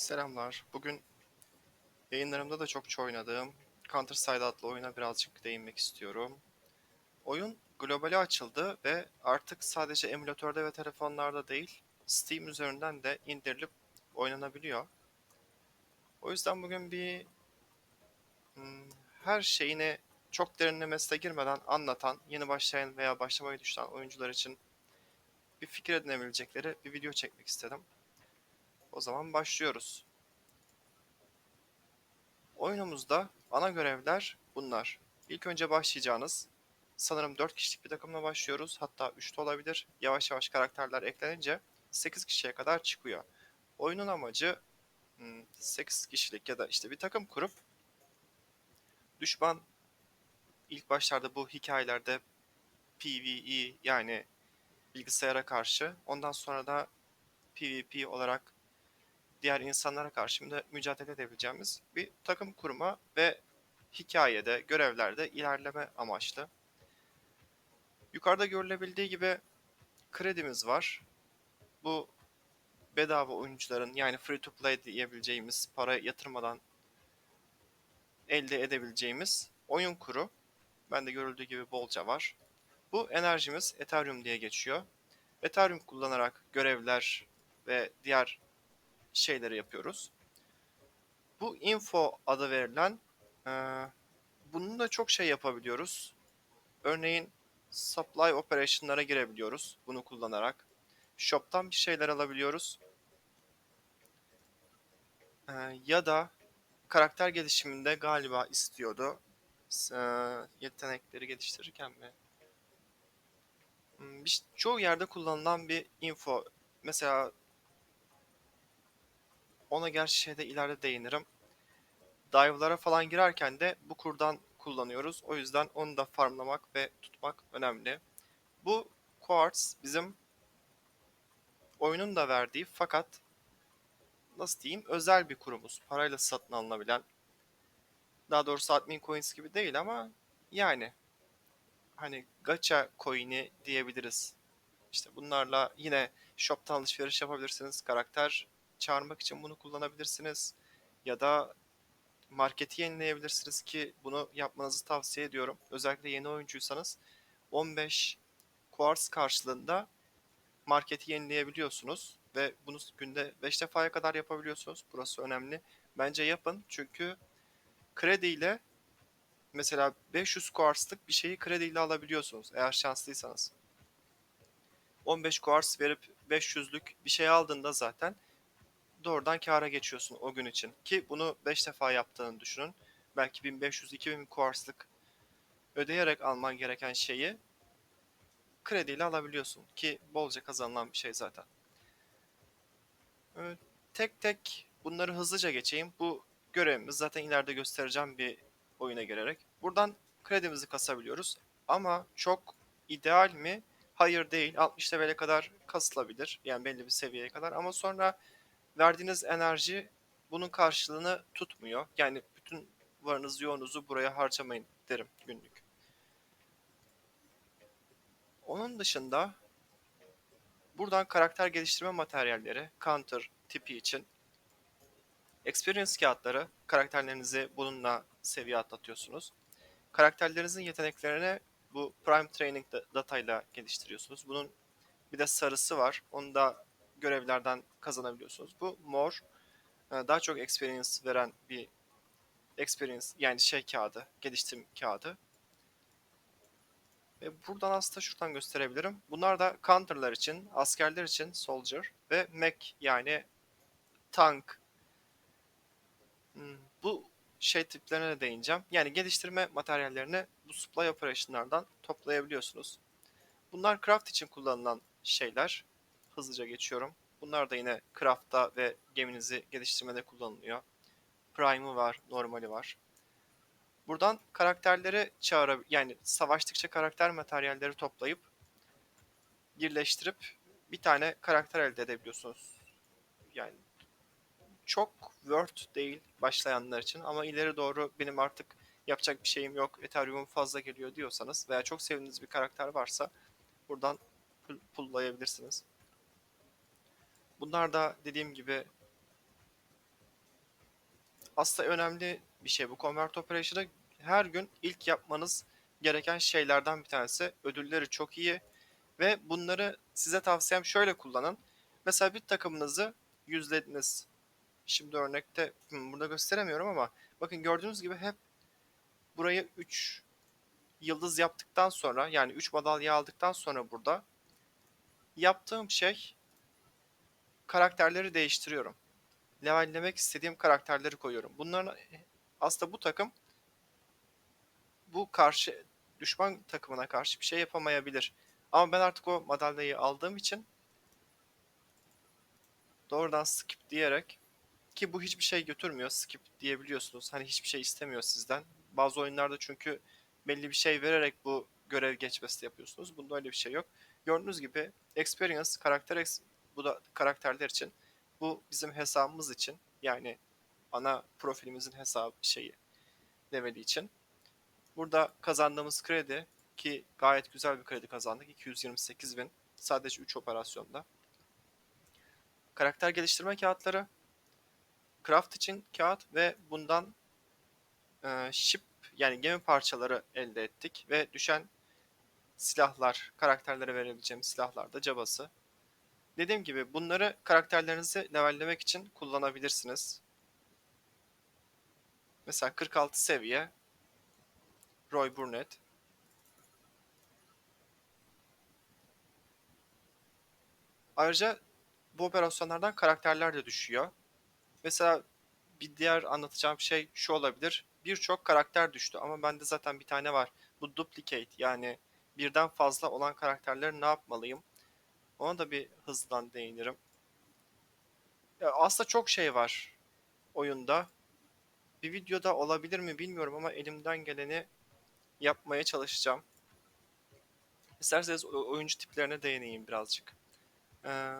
Selamlar. Bugün yayınlarımda da çokça oynadığım Counter Strike adlı oyuna birazcık değinmek istiyorum. Oyun globale açıldı ve artık sadece emülatörde ve telefonlarda değil, Steam üzerinden de indirilip oynanabiliyor. O yüzden bugün bir hmm, her şeyini çok derinlemesine girmeden anlatan, yeni başlayan veya başlamayı düşünen oyuncular için bir fikir edinebilecekleri bir video çekmek istedim. O zaman başlıyoruz. Oyunumuzda ana görevler bunlar. İlk önce başlayacağınız sanırım 4 kişilik bir takımla başlıyoruz. Hatta 3 de olabilir. Yavaş yavaş karakterler eklenince 8 kişiye kadar çıkıyor. Oyunun amacı 8 kişilik ya da işte bir takım kurup düşman ilk başlarda bu hikayelerde PvE yani bilgisayara karşı ondan sonra da PvP olarak diğer insanlara karşı mücadele edebileceğimiz bir takım kurma ve hikayede, görevlerde ilerleme amaçlı. Yukarıda görülebildiği gibi kredimiz var. Bu bedava oyuncuların yani free to play diyebileceğimiz para yatırmadan elde edebileceğimiz oyun kuru. Bende görüldüğü gibi bolca var. Bu enerjimiz Ethereum diye geçiyor. Ethereum kullanarak görevler ve diğer şeyleri yapıyoruz. Bu info adı verilen e, bununla çok şey yapabiliyoruz. Örneğin supply operation'lara girebiliyoruz bunu kullanarak. Shop'tan bir şeyler alabiliyoruz. E, ya da karakter gelişiminde galiba istiyordu. E, yetenekleri geliştirirken mi? Hmm, bir, çoğu yerde kullanılan bir info. Mesela ona gerçi şeyde ileride değinirim. Dive'lara falan girerken de bu kurdan kullanıyoruz. O yüzden onu da farmlamak ve tutmak önemli. Bu Quartz bizim oyunun da verdiği fakat nasıl diyeyim özel bir kurumuz. Parayla satın alınabilen. Daha doğrusu admin coins gibi değil ama yani hani gacha coin'i diyebiliriz. İşte bunlarla yine shop'tan alışveriş yapabilirsiniz. Karakter çağırmak için bunu kullanabilirsiniz. Ya da marketi yenileyebilirsiniz ki bunu yapmanızı tavsiye ediyorum. Özellikle yeni oyuncuysanız 15 Quartz karşılığında marketi yenileyebiliyorsunuz ve bunu günde 5 defaya kadar yapabiliyorsunuz. Burası önemli. Bence yapın çünkü krediyle mesela 500 Quartz'lık bir şeyi krediyle alabiliyorsunuz eğer şanslıysanız. 15 Quartz verip 500'lük bir şey aldığında zaten doğrudan kâra geçiyorsun o gün için. Ki bunu 5 defa yaptığını düşünün. Belki 1500-2000 kuarslık ödeyerek alman gereken şeyi krediyle alabiliyorsun. Ki bolca kazanılan bir şey zaten. Ee, tek tek bunları hızlıca geçeyim. Bu görevimiz zaten ileride göstereceğim bir oyuna girerek. Buradan kredimizi kasabiliyoruz. Ama çok ideal mi? Hayır değil. 60 level'e kadar kasılabilir. Yani belli bir seviyeye kadar. Ama sonra verdiğiniz enerji bunun karşılığını tutmuyor. Yani bütün varınızı yoğunuzu buraya harcamayın derim günlük. Onun dışında buradan karakter geliştirme materyalleri, counter tipi için experience kağıtları karakterlerinizi bununla seviye atlatıyorsunuz. Karakterlerinizin yeteneklerini bu Prime Training datayla geliştiriyorsunuz. Bunun bir de sarısı var. Onu da görevlerden kazanabiliyorsunuz. Bu mor e, daha çok experience veren bir experience yani şey kağıdı, geliştirme kağıdı. Ve buradan aslında şuradan gösterebilirim. Bunlar da counter'lar için, askerler için soldier ve mech yani tank. Hmm, bu şey tiplerine de değineceğim. Yani geliştirme materyallerini bu supply operation'lardan toplayabiliyorsunuz. Bunlar craft için kullanılan şeyler hızlıca geçiyorum. Bunlar da yine craft'ta ve geminizi geliştirmede kullanılıyor. Prime'ı var, normali var. Buradan karakterleri çağırıp yani savaştıkça karakter materyalleri toplayıp birleştirip bir tane karakter elde edebiliyorsunuz. Yani çok worth değil başlayanlar için ama ileri doğru benim artık yapacak bir şeyim yok, Ethereum fazla geliyor diyorsanız veya çok sevdiğiniz bir karakter varsa buradan pulllayabilirsiniz. Bunlar da dediğim gibi aslında önemli bir şey bu Convert Operation'da her gün ilk yapmanız gereken şeylerden bir tanesi. Ödülleri çok iyi ve bunları size tavsiyem şöyle kullanın. Mesela bir takımınızı yüzlediniz. Şimdi örnekte burada gösteremiyorum ama bakın gördüğünüz gibi hep burayı 3 yıldız yaptıktan sonra yani 3 madalya aldıktan sonra burada yaptığım şey karakterleri değiştiriyorum. Levellemek istediğim karakterleri koyuyorum. Bunların aslında bu takım bu karşı düşman takımına karşı bir şey yapamayabilir. Ama ben artık o madalyayı aldığım için doğrudan skip diyerek ki bu hiçbir şey götürmüyor. Skip diyebiliyorsunuz. Hani hiçbir şey istemiyor sizden. Bazı oyunlarda çünkü belli bir şey vererek bu görev geçmesi yapıyorsunuz. Bunda öyle bir şey yok. Gördüğünüz gibi experience karakter bu da karakterler için. Bu bizim hesabımız için. Yani ana profilimizin hesabı şeyi leveli için. Burada kazandığımız kredi ki gayet güzel bir kredi kazandık. 228 bin sadece 3 operasyonda. Karakter geliştirme kağıtları, craft için kağıt ve bundan e, ship yani gemi parçaları elde ettik ve düşen silahlar, karakterlere verebileceğimiz silahlar da cabası. Dediğim gibi bunları karakterlerinizi levellemek için kullanabilirsiniz. Mesela 46 seviye Roy Burnett. Ayrıca bu operasyonlardan karakterler de düşüyor. Mesela bir diğer anlatacağım şey şu olabilir. Birçok karakter düştü ama bende zaten bir tane var. Bu duplicate yani birden fazla olan karakterleri ne yapmalıyım? Ona da bir hızdan değinirim. Ya aslında çok şey var oyunda. Bir videoda olabilir mi bilmiyorum ama elimden geleni yapmaya çalışacağım. İsterseniz oyuncu tiplerine değineyim birazcık. Ee,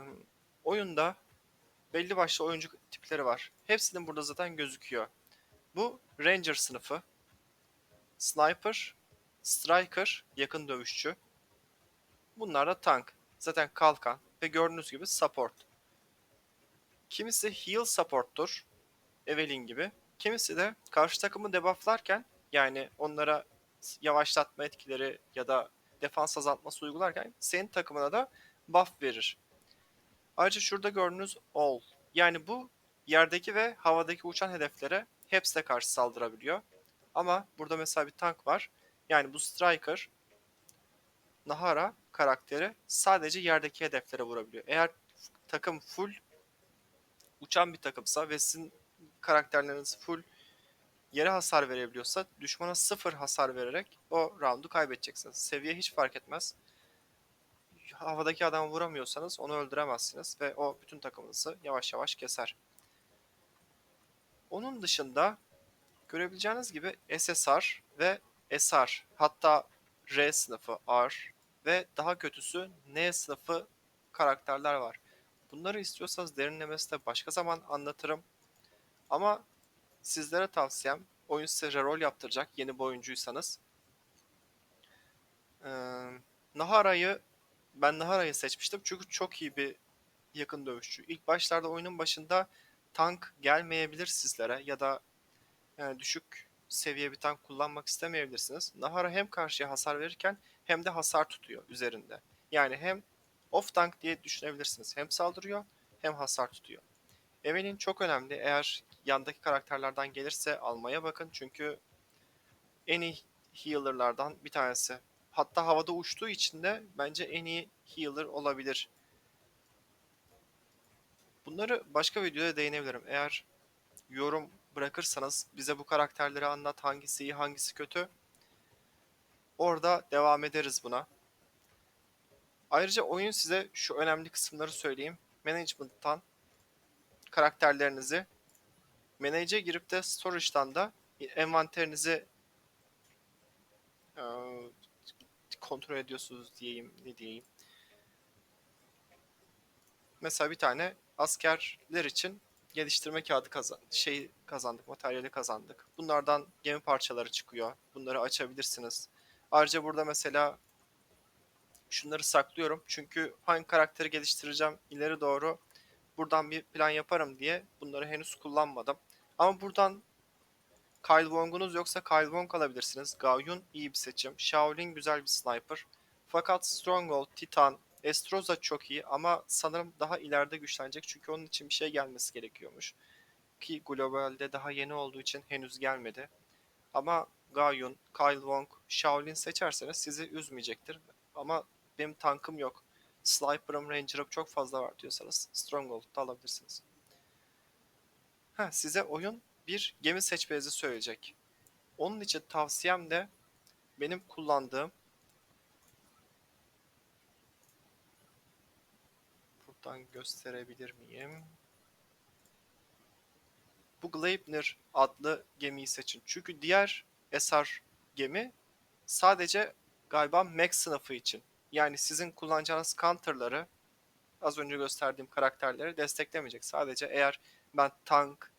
oyunda belli başlı oyuncu tipleri var. Hepsinin burada zaten gözüküyor. Bu Ranger sınıfı. Sniper, Striker, yakın dövüşçü. Bunlar da tank. Zaten kalkan ve gördüğünüz gibi support. Kimisi heal support'tur. Evelyn gibi. Kimisi de karşı takımı debufflarken yani onlara yavaşlatma etkileri ya da defans azaltması uygularken senin takımına da buff verir. Ayrıca şurada gördüğünüz all. Yani bu yerdeki ve havadaki uçan hedeflere hepsine karşı saldırabiliyor. Ama burada mesela bir tank var. Yani bu Striker Nahara karakteri sadece yerdeki hedeflere vurabiliyor. Eğer takım full uçan bir takımsa ve sizin karakterleriniz full yere hasar verebiliyorsa düşmana sıfır hasar vererek o roundu kaybedeceksiniz. Seviye hiç fark etmez. Havadaki adamı vuramıyorsanız onu öldüremezsiniz ve o bütün takımınızı yavaş yavaş keser. Onun dışında görebileceğiniz gibi SSR ve SR hatta R sınıfı R ve daha kötüsü N sınıfı karakterler var. Bunları istiyorsanız derinlemesine başka zaman anlatırım. Ama sizlere tavsiyem oyun size rol yaptıracak yeni bir oyuncuysanız. Ee, Nahara'yı ben Nahara'yı seçmiştim çünkü çok iyi bir yakın dövüşçü. İlk başlarda oyunun başında tank gelmeyebilir sizlere ya da yani düşük seviye bir tank kullanmak istemeyebilirsiniz. Nahara hem karşıya hasar verirken hem de hasar tutuyor üzerinde. Yani hem off tank diye düşünebilirsiniz. Hem saldırıyor hem hasar tutuyor. Evelyn çok önemli. Eğer yandaki karakterlerden gelirse almaya bakın. Çünkü en iyi healer'lardan bir tanesi. Hatta havada uçtuğu için de bence en iyi healer olabilir. Bunları başka videoda değinebilirim. Eğer yorum bırakırsanız bize bu karakterleri anlat hangisi iyi hangisi kötü. Orada devam ederiz buna. Ayrıca oyun size şu önemli kısımları söyleyeyim. Management'tan karakterlerinizi Manage'e girip de Storage'dan da envanterinizi e, kontrol ediyorsunuz diyeyim ne diyeyim. Mesela bir tane askerler için geliştirme kağıdı kazan şey kazandık, materyali kazandık. Bunlardan gemi parçaları çıkıyor. Bunları açabilirsiniz. Ayrıca burada mesela şunları saklıyorum. Çünkü hangi karakteri geliştireceğim ileri doğru buradan bir plan yaparım diye bunları henüz kullanmadım. Ama buradan Kyle Wong'unuz yoksa Kyle Wong alabilirsiniz. Gaoyun iyi bir seçim. Shaolin güzel bir sniper. Fakat Stronghold, Titan, Estroza çok iyi ama sanırım daha ileride güçlenecek çünkü onun için bir şey gelmesi gerekiyormuş. Ki globalde daha yeni olduğu için henüz gelmedi. Ama Gaoyun, Kyle Wong, Shaolin seçerseniz sizi üzmeyecektir. Ama benim tankım yok. Sniper'ım, Ranger'ım çok fazla var diyorsanız Stronghold'da alabilirsiniz. Ha, size oyun bir gemi seçmenizi söyleyecek. Onun için tavsiyem de benim kullandığım buradan gösterebilir miyim? Bu Gleipnir adlı gemiyi seçin. Çünkü diğer SR gemi sadece galiba Max sınıfı için. Yani sizin kullanacağınız counter'ları az önce gösterdiğim karakterleri desteklemeyecek. Sadece eğer ben tank,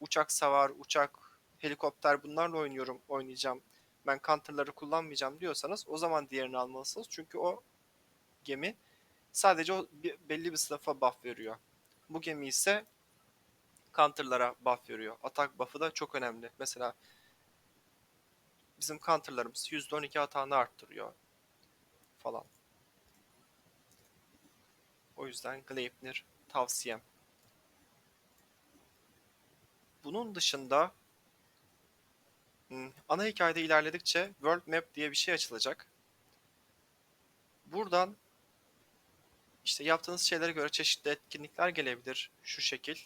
uçak savar, uçak, helikopter bunlarla oynuyorum, oynayacağım. Ben counter'ları kullanmayacağım diyorsanız o zaman diğerini almalısınız. Çünkü o gemi sadece o belli bir sınıfa buff veriyor. Bu gemi ise counter'lara buff veriyor. Atak buff'ı da çok önemli. Mesela bizim counter'larımız %12 atağını arttırıyor falan. O yüzden Gleipnir tavsiyem. Bunun dışında hmm, ana hikayede ilerledikçe World Map diye bir şey açılacak. Buradan işte yaptığınız şeylere göre çeşitli etkinlikler gelebilir şu şekil.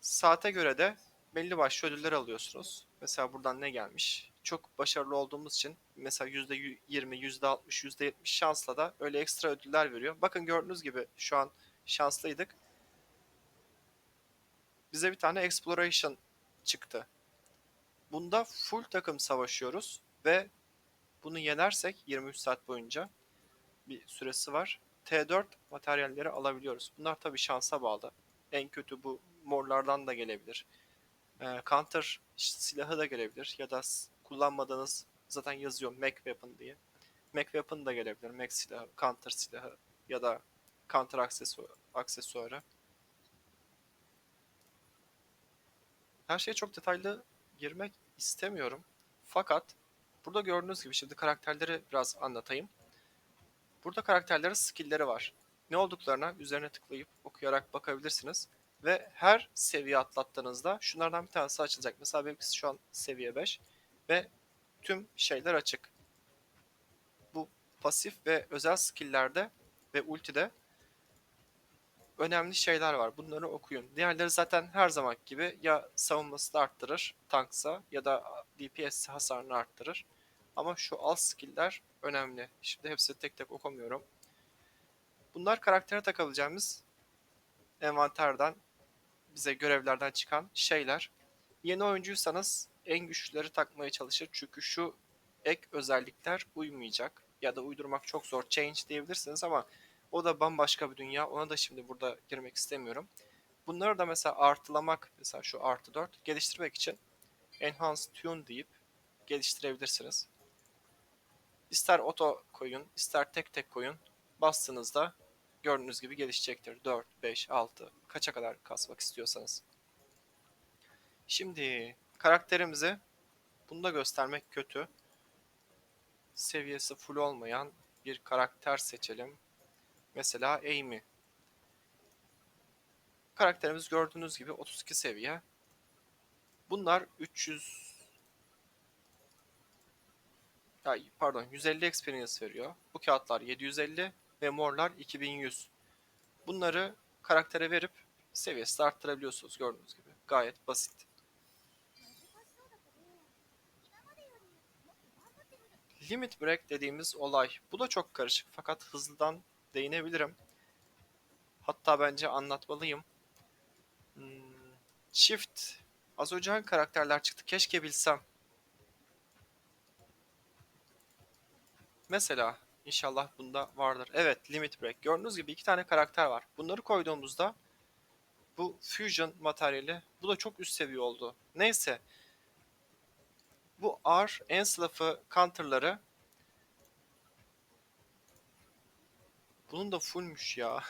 Saate göre de belli başlı ödüller alıyorsunuz. Mesela buradan ne gelmiş? Çok başarılı olduğumuz için mesela %20, %60, %70 şansla da öyle ekstra ödüller veriyor. Bakın gördüğünüz gibi şu an şanslıydık. Bize bir tane Exploration çıktı. Bunda full takım savaşıyoruz ve bunu yenersek 23 saat boyunca bir süresi var. T4 materyalleri alabiliyoruz. Bunlar tabi şansa bağlı. En kötü bu morlardan da gelebilir. Ee, counter silahı da gelebilir ya da kullanmadığınız zaten yazıyor Mac Weapon diye. Mac Weapon da gelebilir. Mac silahı, counter silahı ya da counter aksesuarı. aksesuarı. Her şeye çok detaylı girmek istemiyorum. Fakat burada gördüğünüz gibi şimdi karakterleri biraz anlatayım. Burada karakterlerin skill'leri var. Ne olduklarına üzerine tıklayıp okuyarak bakabilirsiniz. Ve her seviye atlattığınızda şunlardan bir tanesi açılacak. Mesela benimkisi şu an seviye 5 ve tüm şeyler açık. Bu pasif ve özel skill'lerde ve ultide önemli şeyler var. Bunları okuyun. Diğerleri zaten her zaman gibi ya savunmasını arttırır tanksa ya da DPS hasarını arttırır. Ama şu alt skill'ler önemli. Şimdi hepsini tek tek okumuyorum. Bunlar karaktere takabileceğimiz envanterden bize görevlerden çıkan şeyler. Yeni oyuncuysanız en güçlüleri takmaya çalışır. Çünkü şu ek özellikler uymayacak. Ya da uydurmak çok zor. Change diyebilirsiniz ama o da bambaşka bir dünya. Ona da şimdi burada girmek istemiyorum. Bunları da mesela artılamak, mesela şu artı 4 geliştirmek için Enhance Tune deyip geliştirebilirsiniz. İster oto koyun, ister tek tek koyun. Bastığınızda gördüğünüz gibi gelişecektir. 4, 5, 6 kaça kadar kasmak istiyorsanız. Şimdi karakterimizi bunu da göstermek kötü. Seviyesi full olmayan bir karakter seçelim. Mesela Amy. Karakterimiz gördüğünüz gibi 32 seviye. Bunlar 300 ya, pardon 150 experience veriyor. Bu kağıtlar 750 ve morlar 2100. Bunları karaktere verip seviyesi arttırabiliyorsunuz gördüğünüz gibi. Gayet basit. Limit break dediğimiz olay. Bu da çok karışık fakat hızlıdan değinebilirim. Hatta bence anlatmalıyım. Hmm, Shift. Az önce hangi karakterler çıktı? Keşke bilsem. Mesela inşallah bunda vardır. Evet Limit Break. Gördüğünüz gibi iki tane karakter var. Bunları koyduğumuzda bu Fusion materyali bu da çok üst seviye oldu. Neyse. Bu R en sınıfı counter'ları bunun da fullmüş ya.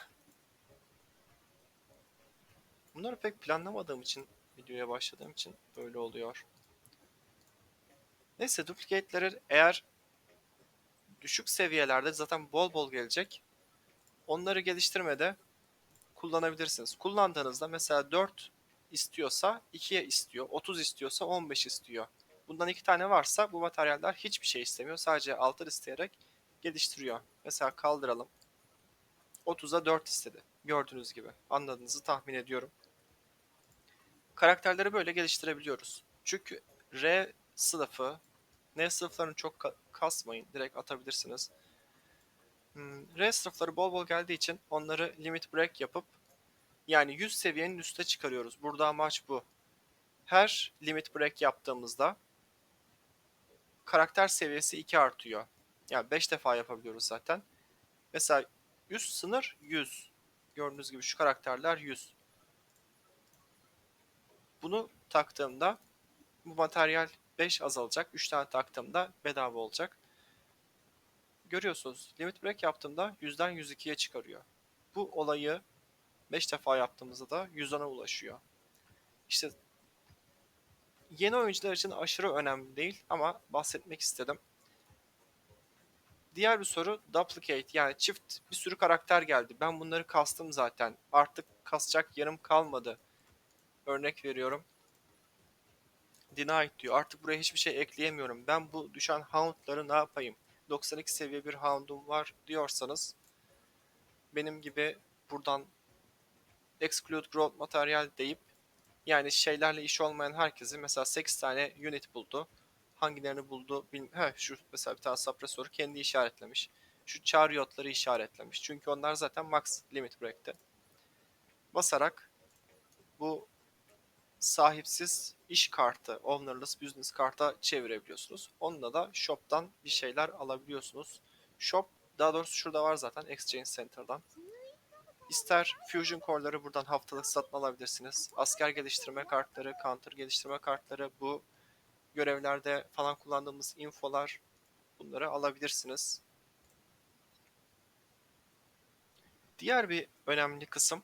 Bunları pek planlamadığım için videoya başladığım için böyle oluyor. Neyse duplicate'leri eğer düşük seviyelerde zaten bol bol gelecek. Onları geliştirmede kullanabilirsiniz. Kullandığınızda mesela 4 istiyorsa 2'ye istiyor. 30 istiyorsa 15 istiyor. Bundan iki tane varsa bu materyaller hiçbir şey istemiyor. Sadece altı isteyerek geliştiriyor. Mesela kaldıralım. 30'a 4 istedi. Gördüğünüz gibi. Anladığınızı tahmin ediyorum. Karakterleri böyle geliştirebiliyoruz. Çünkü R sınıfı, N sınıflarını çok ka- kasmayın. Direkt atabilirsiniz. Hmm, R bol bol geldiği için onları limit break yapıp yani 100 seviyenin üstüne çıkarıyoruz. Burada amaç bu. Her limit break yaptığımızda karakter seviyesi 2 artıyor. Yani 5 defa yapabiliyoruz zaten. Mesela üst sınır 100. Gördüğünüz gibi şu karakterler 100. Bunu taktığımda bu materyal 5 azalacak. 3 tane taktığımda bedava olacak. Görüyorsunuz limit break yaptığımda 100'den 102'ye çıkarıyor. Bu olayı 5 defa yaptığımızda da 110'a ulaşıyor. İşte yeni oyuncular için aşırı önemli değil ama bahsetmek istedim. Diğer bir soru duplicate yani çift bir sürü karakter geldi. Ben bunları kastım zaten. Artık kasacak yerim kalmadı. Örnek veriyorum. Denied diyor. Artık buraya hiçbir şey ekleyemiyorum. Ben bu düşen houndları ne yapayım? 92 seviye bir hound'um var diyorsanız benim gibi buradan exclude growth materyal deyip yani şeylerle işi olmayan herkesi mesela 8 tane unit buldu. Hangilerini buldu bilmiyorum. Şu mesela bir tane suppressor kendi işaretlemiş. Şu chariotları işaretlemiş. Çünkü onlar zaten max limit break'te. Basarak bu sahipsiz iş kartı, ownerless business karta çevirebiliyorsunuz. Onunla da shop'tan bir şeyler alabiliyorsunuz. Shop daha doğrusu şurada var zaten Exchange Center'dan. İster Fusion Core'ları buradan haftalık satın alabilirsiniz. Asker geliştirme kartları, counter geliştirme kartları, bu görevlerde falan kullandığımız infolar bunları alabilirsiniz. Diğer bir önemli kısım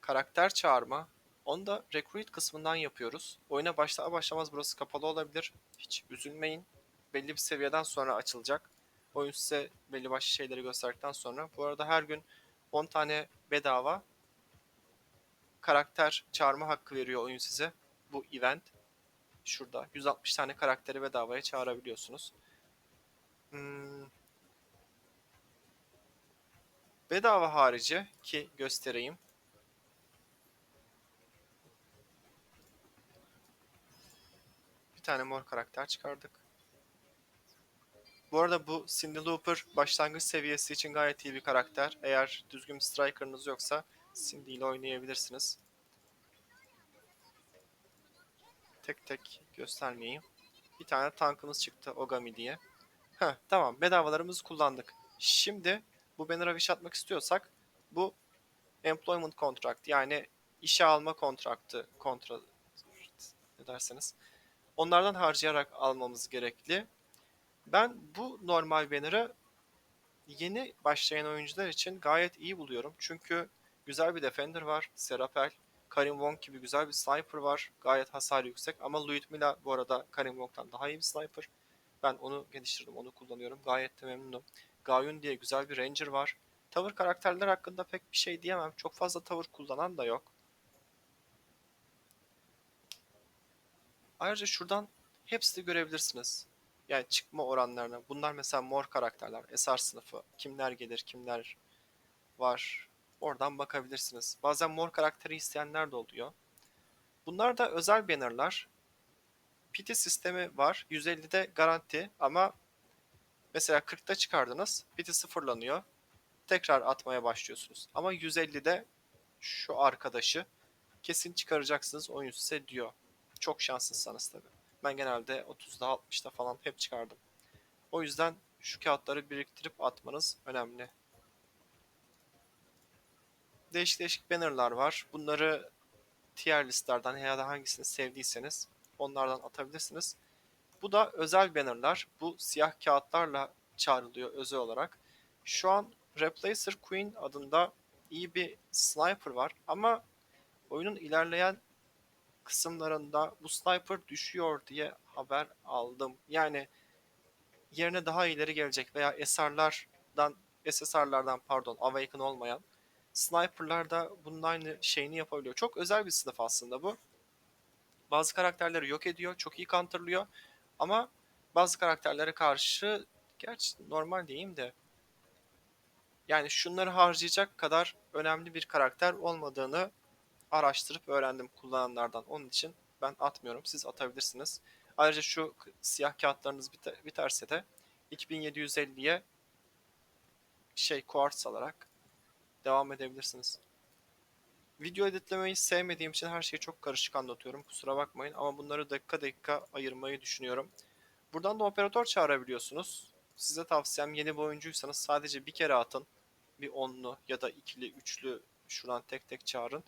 karakter çağırma. Onu da recruit kısmından yapıyoruz. Oyuna başlar başlamaz burası kapalı olabilir. Hiç üzülmeyin. Belli bir seviyeden sonra açılacak. Oyun size belli başlı şeyleri gösterdikten sonra. Bu arada her gün 10 tane bedava karakter çağırma hakkı veriyor oyun size. Bu event. Şurada 160 tane karakteri bedavaya çağırabiliyorsunuz. Hmm. Bedava harici ki göstereyim. Tane mor karakter çıkardık. Bu arada bu Cindy Looper başlangıç seviyesi için gayet iyi bir karakter. Eğer düzgün striker'ınız yoksa Cindy ile oynayabilirsiniz. Tek tek göstermeyeyim. Bir tane tankımız çıktı Ogami diye. Heh, tamam bedavalarımızı kullandık. Şimdi bu banner'a wish atmak istiyorsak bu employment contract yani işe alma kontraktı kontra ne derseniz onlardan harcayarak almamız gerekli. Ben bu normal banner'ı yeni başlayan oyuncular için gayet iyi buluyorum. Çünkü güzel bir defender var. Serapel. Karim Wong gibi güzel bir sniper var. Gayet hasar yüksek. Ama Luitmila bu arada Karim Wong'dan daha iyi bir sniper. Ben onu geliştirdim. Onu kullanıyorum. Gayet de memnunum. Gayun diye güzel bir ranger var. Tavır karakterler hakkında pek bir şey diyemem. Çok fazla tavır kullanan da yok. Ayrıca şuradan hepsini görebilirsiniz yani çıkma oranlarına. Bunlar mesela mor karakterler, SR sınıfı. Kimler gelir, kimler var. Oradan bakabilirsiniz. Bazen mor karakteri isteyenler de oluyor. Bunlar da özel bannerlar. PT sistemi var. 150'de garanti ama mesela 40'ta çıkardınız. PT sıfırlanıyor. Tekrar atmaya başlıyorsunuz. Ama 150'de şu arkadaşı kesin çıkaracaksınız oyun size diyor. Çok şanslıysanız tabii. Ben genelde 30'da 60'da falan hep çıkardım. O yüzden şu kağıtları biriktirip atmanız önemli. Değişik değişik bannerlar var. Bunları tier listlerden ya da hangisini sevdiyseniz onlardan atabilirsiniz. Bu da özel bannerlar. Bu siyah kağıtlarla çağrılıyor özel olarak. Şu an Replacer Queen adında iyi bir sniper var ama oyunun ilerleyen kısımlarında bu sniper düşüyor diye haber aldım. Yani yerine daha iyileri gelecek veya SR'lardan SSR'lardan pardon Awaken olmayan sniper'lar da bunun aynı şeyini yapabiliyor. Çok özel bir sınıf aslında bu. Bazı karakterleri yok ediyor, çok iyi counterlıyor ama bazı karakterlere karşı gerçi normal diyeyim de yani şunları harcayacak kadar önemli bir karakter olmadığını araştırıp öğrendim kullananlardan. Onun için ben atmıyorum. Siz atabilirsiniz. Ayrıca şu siyah kağıtlarınız bite- biterse de 2750'ye şey quartz alarak devam edebilirsiniz. Video editlemeyi sevmediğim için her şeyi çok karışık anlatıyorum. Kusura bakmayın ama bunları dakika dakika ayırmayı düşünüyorum. Buradan da operatör çağırabiliyorsunuz. Size tavsiyem yeni bir oyuncuysanız sadece bir kere atın. Bir onlu ya da ikili, üçlü şuradan tek tek çağırın.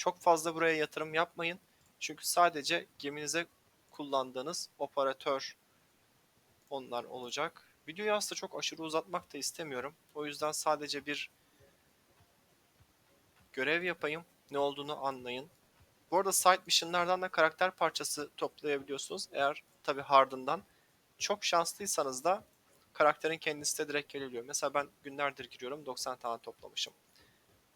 Çok fazla buraya yatırım yapmayın. Çünkü sadece geminize kullandığınız operatör onlar olacak. Videoyu aslında çok aşırı uzatmak da istemiyorum. O yüzden sadece bir görev yapayım. Ne olduğunu anlayın. Bu arada side mission'lardan da karakter parçası toplayabiliyorsunuz. Eğer tabi hardından. Çok şanslıysanız da karakterin kendisi de direkt geliyor. Mesela ben günlerdir giriyorum 90 tane toplamışım.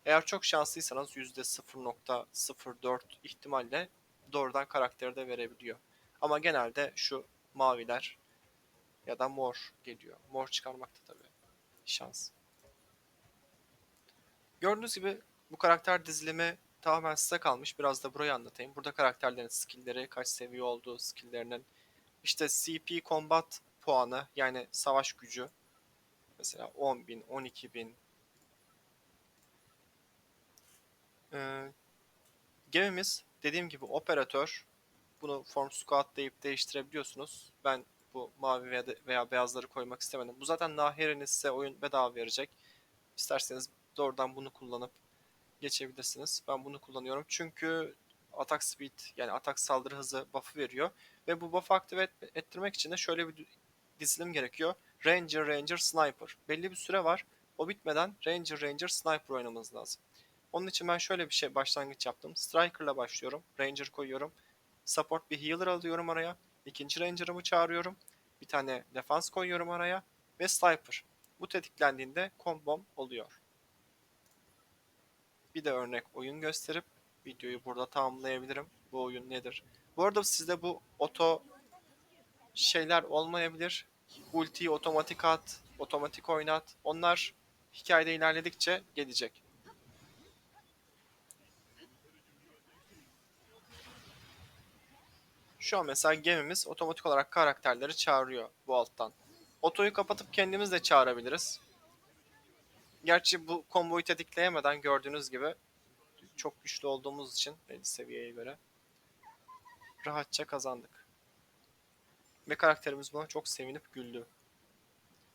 Eğer çok şanslıysanız %0.04 ihtimalle doğrudan karakteri de verebiliyor. Ama genelde şu maviler ya da mor geliyor. Mor çıkarmakta tabii şans. Gördüğünüz gibi bu karakter dizilimi tamamen size kalmış. Biraz da burayı anlatayım. Burada karakterlerin skill'leri, kaç seviye olduğu, skill'lerinin işte CP combat puanı yani savaş gücü mesela 10.000, 12.000 Ee, gemimiz dediğim gibi operatör. Bunu form squat deyip değiştirebiliyorsunuz. Ben bu mavi veya, veya beyazları koymak istemedim. Bu zaten Nahir'iniz size oyun bedava verecek. İsterseniz doğrudan bunu kullanıp geçebilirsiniz. Ben bunu kullanıyorum çünkü atak speed yani atak saldırı hızı buff'ı veriyor. Ve bu buff'ı aktive et- ettirmek için de şöyle bir dizilim gerekiyor. Ranger, Ranger, Sniper. Belli bir süre var. O bitmeden Ranger, Ranger, Sniper oynamanız lazım. Onun için ben şöyle bir şey başlangıç yaptım. Striker'la başlıyorum. Ranger koyuyorum. Support bir healer alıyorum araya. İkinci Ranger'ımı çağırıyorum. Bir tane defans koyuyorum araya. Ve Sniper. Bu tetiklendiğinde kombom oluyor. Bir de örnek oyun gösterip videoyu burada tamamlayabilirim. Bu oyun nedir? Bu arada sizde bu oto şeyler olmayabilir. Ultiyi otomatik at, otomatik oynat. Onlar hikayede ilerledikçe gelecek. Şu an mesela gemimiz otomatik olarak karakterleri çağırıyor bu alttan. Otoyu kapatıp kendimiz de çağırabiliriz. Gerçi bu komboyu tetikleyemeden gördüğünüz gibi çok güçlü olduğumuz için belli seviyeye göre rahatça kazandık. Ve karakterimiz buna çok sevinip güldü.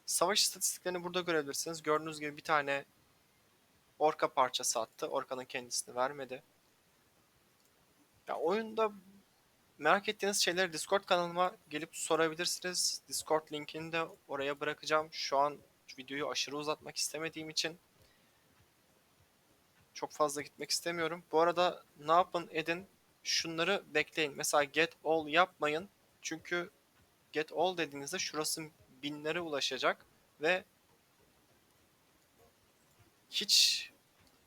Savaş istatistiklerini burada görebilirsiniz. Gördüğünüz gibi bir tane orka parçası attı. Orkanın kendisini vermedi. Ya oyunda merak ettiğiniz şeyleri Discord kanalıma gelip sorabilirsiniz. Discord linkini de oraya bırakacağım. Şu an videoyu aşırı uzatmak istemediğim için çok fazla gitmek istemiyorum. Bu arada ne yapın edin şunları bekleyin. Mesela get all yapmayın. Çünkü get all dediğinizde şurası binlere ulaşacak ve hiç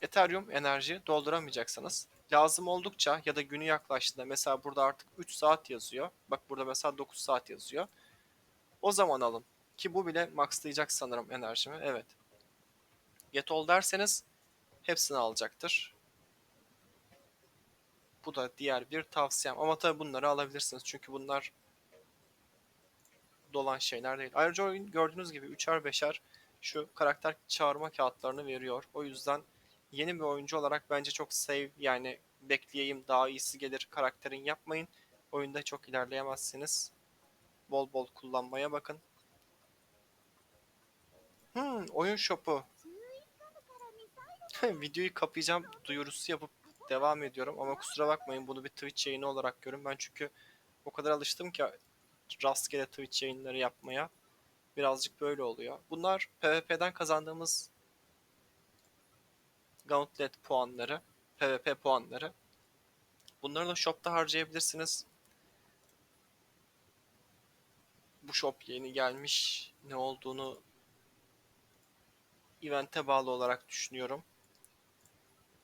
Ethereum enerji dolduramayacaksınız. Lazım oldukça ya da günü yaklaştığında mesela burada artık 3 saat yazıyor. Bak burada mesela 9 saat yazıyor. O zaman alın. Ki bu bile maxlayacak sanırım enerjimi. Evet. Get all derseniz hepsini alacaktır. Bu da diğer bir tavsiyem. Ama tabi bunları alabilirsiniz. Çünkü bunlar dolan şeyler değil. Ayrıca oyun gördüğünüz gibi 3'er 5'er şu karakter çağırma kağıtlarını veriyor. O yüzden yeni bir oyuncu olarak bence çok save yani bekleyeyim daha iyisi gelir karakterin yapmayın. Oyunda çok ilerleyemezsiniz. Bol bol kullanmaya bakın. Hmm, oyun shop'u. Videoyu kapayacağım duyurusu yapıp devam ediyorum ama kusura bakmayın bunu bir Twitch yayını olarak görün. Ben çünkü o kadar alıştım ki rastgele Twitch yayınları yapmaya. Birazcık böyle oluyor. Bunlar PvP'den kazandığımız Gauntlet puanları, PvP puanları. Bunları da shop'ta harcayabilirsiniz. Bu shop yeni gelmiş. Ne olduğunu event'e bağlı olarak düşünüyorum.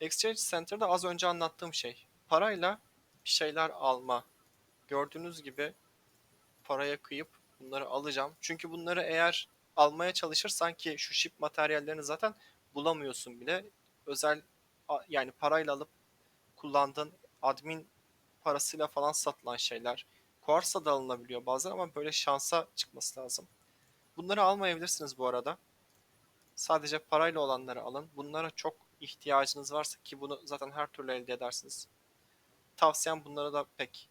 Exchange Center'da az önce anlattığım şey. Parayla bir şeyler alma. Gördüğünüz gibi paraya kıyıp bunları alacağım. Çünkü bunları eğer almaya çalışırsan ki şu ship materyallerini zaten bulamıyorsun bile. Özel yani parayla alıp kullandığın admin parasıyla falan satılan şeyler. Quartz'a da alınabiliyor bazen ama böyle şansa çıkması lazım. Bunları almayabilirsiniz bu arada. Sadece parayla olanları alın. Bunlara çok ihtiyacınız varsa ki bunu zaten her türlü elde edersiniz. Tavsiyem bunları da pek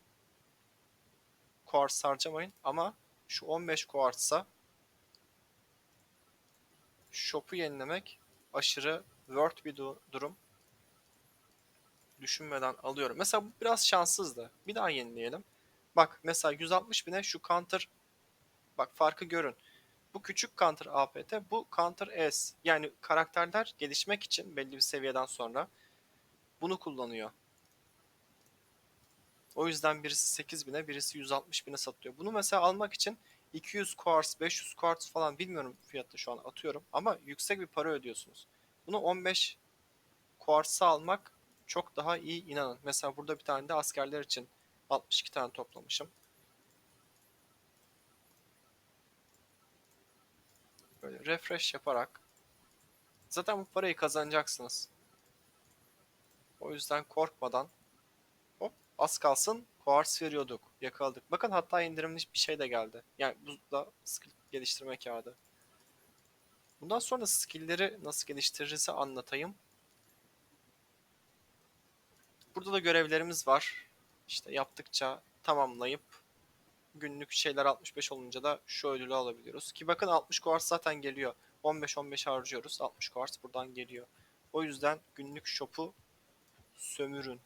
Quartz harcamayın ama şu 15 Quartz'a shop'u yenilemek aşırı worth bir du- durum. Düşünmeden alıyorum. Mesela bu biraz şanssızdı. Bir daha yenileyelim. Bak mesela 160 bine şu counter bak farkı görün. Bu küçük counter APT, bu counter S. Yani karakterler gelişmek için belli bir seviyeden sonra bunu kullanıyor. O yüzden birisi 8000'e, birisi 160 bine satılıyor. Bunu mesela almak için 200 quartz, 500 quartz falan bilmiyorum fiyatı şu an atıyorum ama yüksek bir para ödüyorsunuz. Bunu 15 quartz'a almak çok daha iyi inanın. Mesela burada bir tane de askerler için 62 tane toplamışım. Böyle refresh yaparak zaten bu parayı kazanacaksınız. O yüzden korkmadan hop az kalsın quartz veriyorduk. Yakaladık. Bakın hatta indirimli bir şey de geldi. Yani bu da skill geliştirme kağıdı. Bundan sonra skill'leri nasıl geliştiririz anlatayım. Burada da görevlerimiz var. İşte yaptıkça tamamlayıp günlük şeyler 65 olunca da şu ödülü alabiliyoruz. Ki bakın 60 quartz zaten geliyor. 15-15 harcıyoruz. 60 quartz buradan geliyor. O yüzden günlük shop'u sömürün.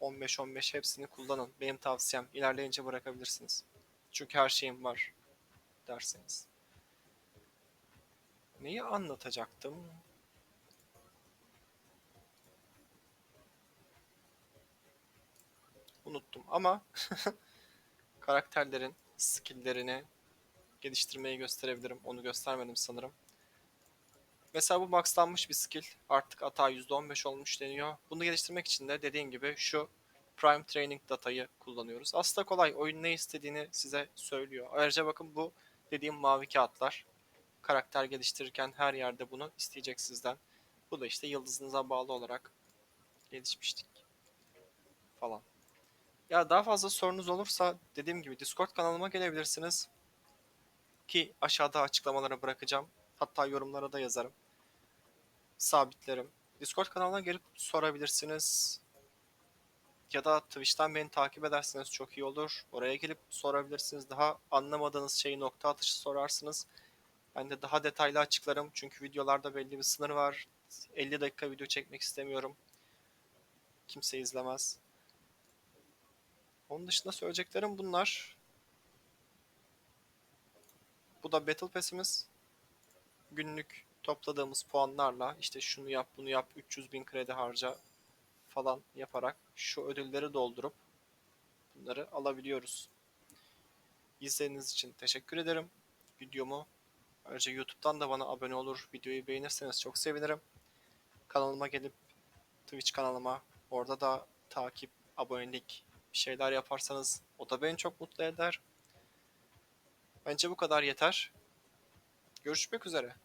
15-15 hepsini kullanın. Benim tavsiyem. İlerleyince bırakabilirsiniz. Çünkü her şeyim var derseniz. Neyi anlatacaktım? Unuttum ama karakterlerin skill'lerini geliştirmeyi gösterebilirim. Onu göstermedim sanırım. Mesela bu maxlanmış bir skill. Artık hata %15 olmuş deniyor. Bunu geliştirmek için de dediğim gibi şu Prime Training datayı kullanıyoruz. Aslında kolay. Oyun ne istediğini size söylüyor. Ayrıca bakın bu dediğim mavi kağıtlar. Karakter geliştirirken her yerde bunu isteyecek sizden. Bu da işte yıldızınıza bağlı olarak gelişmiştik falan. Ya daha fazla sorunuz olursa dediğim gibi Discord kanalıma gelebilirsiniz. Ki aşağıda açıklamalara bırakacağım. Hatta yorumlara da yazarım. Sabitlerim. Discord kanalına gelip sorabilirsiniz. Ya da Twitch'ten beni takip ederseniz çok iyi olur. Oraya gelip sorabilirsiniz. Daha anlamadığınız şeyi nokta atışı sorarsınız. Ben de daha detaylı açıklarım. Çünkü videolarda belli bir sınır var. 50 dakika video çekmek istemiyorum. Kimse izlemez. Onun dışında söyleyeceklerim bunlar. Bu da Battle Pass'imiz. Günlük topladığımız puanlarla işte şunu yap bunu yap 300 bin kredi harca falan yaparak şu ödülleri doldurup bunları alabiliyoruz. İzlediğiniz için teşekkür ederim. Videomu ayrıca YouTube'dan da bana abone olur. Videoyu beğenirseniz çok sevinirim. Kanalıma gelip Twitch kanalıma orada da takip, abonelik bir şeyler yaparsanız o da beni çok mutlu eder. Bence bu kadar yeter. Görüşmek üzere.